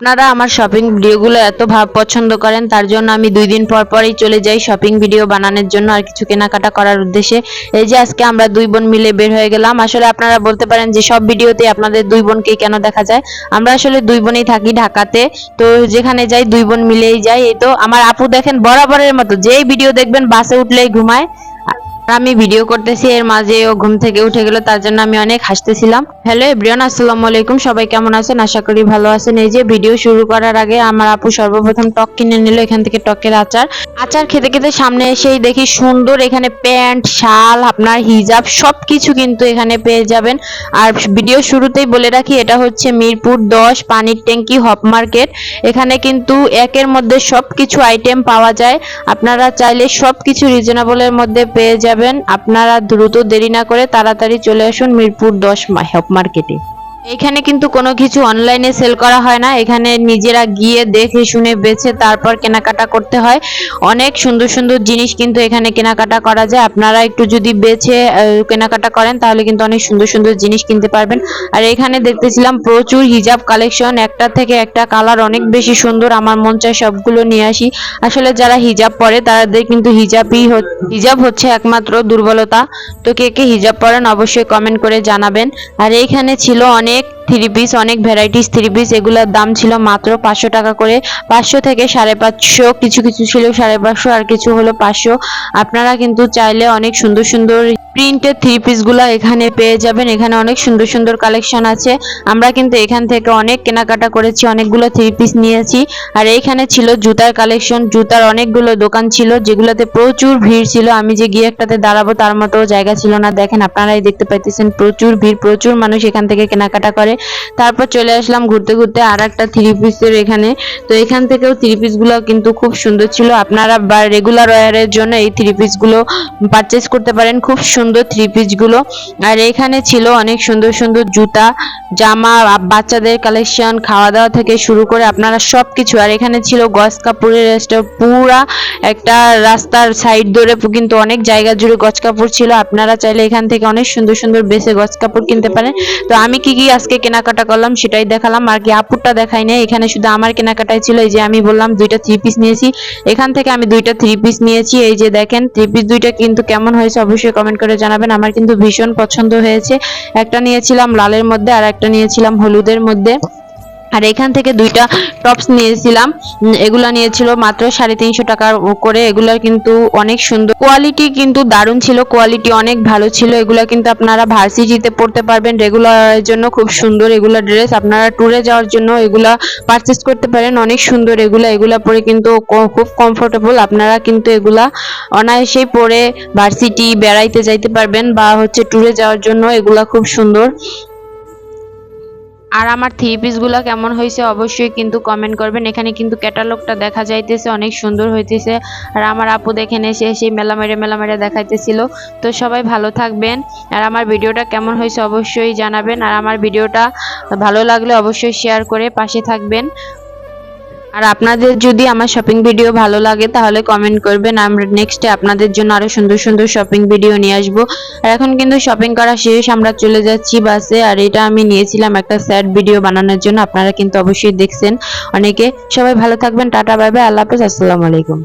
আপনারা আমার শপিং ভিডিওগুলো এত ভাব পছন্দ করেন, তার জন্য আমি দুই দিন পর পরই চলে যাই শপিং ভিডিও বানানোর জন্য আর কিছু কেনাকাটা করার উদ্দেশ্যে। এই যে আজকে আমরা দুই বোন মিলে বের হয়ে গেলাম, আসলে আপনারা বলতে পারেন যে সব ভিডিওতে আপনাদের দুই বোনকে কেন দেখা যায়? আমরা আসলে দুই বোনই থাকি ঢাকাতে, তো যেখানে যাই দুই বোন মিলেই যাই। এই তো আমার আপু দেখেন বরাবরের মতো, যেই ভিডিও দেখবেন বাসে উঠলেই ঘুমায়। আমি ভিডিও করতেছি, এর মাঝে ও ঘুম থেকে উঠে গেল, তার জন্য আমি অনেক হাসতেছিলাম। হ্যালো এভরিওয়ান আসসালামু আলাইকুম, সবাই কেমন আছেন? আশা করি ভালো আছেন। এই যে ভিডিও শুরু করার আগে আমার আপু সর্বপ্রথম টক কিনে নিল, এখান থেকে টকের আচার। আচার খেতে খেতে সামনে এসেই দেখি সুন্দর এখানে প্যান্ট, শাল, আপনার হিজাব, সবকিছু কিন্তু এখানে পেয়ে যাবেন। আর ভিডিও শুরুতেই বলে রাখি, এটা হচ্ছে মিরপুর দশ পানির ট্যাঙ্কি হপ মার্কেট। এখানে কিন্তু একের মধ্যে সবকিছু আইটেম পাওয়া যায়। আপনারা চাইলে সবকিছু রিজনেবলের মধ্যে পেয়ে যাবেন। আপনারা দ্রুত দেরি না করে তাড়াতাড়ি চলে আসুন মিরপুর দশ হপ মার্কেটে এখানে কিন্তু কোনো কিছু অনলাইনে সেল করা হয় না। এখানে নিজেরা গিয়ে দেখে শুনে বেছে তারপর কেনাকাটা করতে হয়। অনেক সুন্দর সুন্দর জিনিস কিন্তু এখানে কেনাকাটা করা যায়। আপনারা একটু যদি বেছে কেনাকাটা করেন তাহলে কিন্তু অনেক সুন্দর সুন্দর জিনিস কিনতে পারবেন। আর এখানে দেখতেছিলাম প্রচুর হিজাব কালেকশন একটা থেকে একটা কালার অনেক বেশি সুন্দর। আমার মন চায় সবগুলো নিয়ে আসি। আসলে যারা হিজাব পরে, তাদের কিন্তু হিজাবই হিজাব হচ্ছে একমাত্র দুর্বলতা। তো কে কে হিজাব পরেন অবশ্যই কমেন্ট করে জানাবেন। আর এইখানে ছিল অনেক থ্রি পিস অনেক ভ্যারাইটিস থ্রি পিস এগুলোর দাম ছিল মাত্র পাঁচশো টাকা করে। পাঁচশো থেকে সাড়ে পাঁচশো, কিছু কিছু ছিল সাড়ে পাঁচশো আর কিছু হলো পাঁচশো। আপনারা কিন্তু চাইলে অনেক সুন্দর সুন্দর প্রিন্টের থ্রি পিসগুলা এখানে পেয়ে যাবেন। এখানে অনেক সুন্দর সুন্দর কালেকশন আছে। আমরা কিন্তু এখান থেকে অনেক কেনাকাটা করেছি, অনেকগুলো থ্রি পিস নিয়েছি। আর এইখানে ছিল জুতার কালেকশন। জুতার অনেকগুলো দোকান ছিল, যেগুলোতে প্রচুর ভিড় ছিল। আমি যে গিয়ে একটাতে দাঁড়াবো তার মতো জায়গা ছিল না। দেখেন, আপনারাই দেখতে পাইতেছেন, প্রচুর ভিড়, প্রচুর মানুষ এখান থেকে কেনাকাটা করে। তারপর চলে আসলাম ঘুরতে ঘুরতে আর একটা থ্রি পিসের এখানে। তো এখান থেকেও থ্রি পিসগুলো কিন্তু খুব সুন্দর ছিল। আপনারা বা রেগুলার ওয়ারের জন্য এই থ্রি পিসগুলো পারচেস করতে পারেন। খুব সুন্দর থ্রি পিসগুলো। আর এখানে ছিল অনেক সুন্দর সুন্দর জুতা, জামা বাচ্চাদের কালেকশন খাওয়া দাওয়া থেকে শুরু করে আপনারা সবকিছু। আর এখানে ছিল গস কাপড়ের পুরা একটা রাস্তার সাইড ধরে কিন্তু অনেক জায়গা জুড়ে গজ কাপড় ছিল। আপনারা চাইলে এখান থেকে অনেক সুন্দর সুন্দর বেছে গজ কাপড় কিনতে পারেন। তো আমি কি কি আজকে কেনাকাটা করলাম সেটাই দেখালাম। আর কি আপুরটা দেখাই নাই, এখানে শুধু আমার কেনাকাটাই ছিল। এই যে আমি বললাম দুইটা থ্রি পিস নিয়েছি। এখান থেকে আমি দুইটা থ্রি পিস নিয়েছি। এই যে দেখেন থ্রি পিস দুইটা কিন্তু কেমন হয়েছে অবশ্যই কমেন্ট করে জানাবেন। আমার কিন্তু ভীষণ পছন্দ হয়েছে। একটা নিয়েছিলাম লালের মধ্যে আর একটা নিয়েছিলাম হলুদের মধ্যে। আর এখান থেকে দুইটা টপস নিয়েছিলাম। এগুলা নিয়েছিল মাত্র সাড়ে তিনশো টাকার করে। এগুলার কিন্তু অনেক সুন্দর। কোয়ালিটি কিন্তু দারুণ ছিল। কোয়ালিটি অনেক ভালো ছিল। এগুলা কিন্তু আপনারা ভার্সিটিতে পড়তে পারবেন। রেগুলারের জন্য খুব সুন্দর এগুলা ড্রেস আপনারা ট্যুরে যাওয়ার জন্য এগুলা পারচেস করতে পারেন। অনেক সুন্দর এগুলা। এগুলা পরে কিন্তু খুব কমফোর্টেবল আপনারা কিন্তু এগুলা অনায়াসেই পরে ভার্সিটি বেড়াইতে যাইতে পারবেন বা হচ্ছে ট্যুরে যাওয়ার জন্য। এগুলা খুব সুন্দর। আর আমার থ্রি পিসগুলো কেমন হয়েছে অবশ্যই কিন্তু কমেন্ট করবেন। এখানে কিন্তু ক্যাটালগটা দেখা যাইতেছে, অনেক সুন্দর হইতেছে। আর আমার আপু দেখেন এসে সেই মেলা মেরে মেলা মেরে দেখাইতেছিল। তো সবাই ভালো থাকবেন। আর আমার ভিডিওটা কেমন হয়েছে অবশ্যই জানাবেন। আর আমার ভিডিওটা ভালো লাগলে অবশ্যই শেয়ার করে পাশে থাকবেন। আর আপনাদের যদি আমার শপিং ভিডিও ভালো লাগে, তাহলে কমেন্ট করবেন। আমরা নেক্সটে আপনাদের জন্য আরও সুন্দর সুন্দর শপিং ভিডিও নিয়ে আসব। আর এখন কিন্তু শপিং করা শেষ, আমরা চলে যাচ্ছি বাসে। আর এটা আমি নিয়েছিলাম একটা স্যাড ভিডিও বানানোর জন্য, আপনারা কিন্তু অবশ্যই দেখছেন অনেকে। সবাই ভালো থাকবেন, টাটা বাই আল্লাহ হাফেজ, আসসালামু আলাইকুম।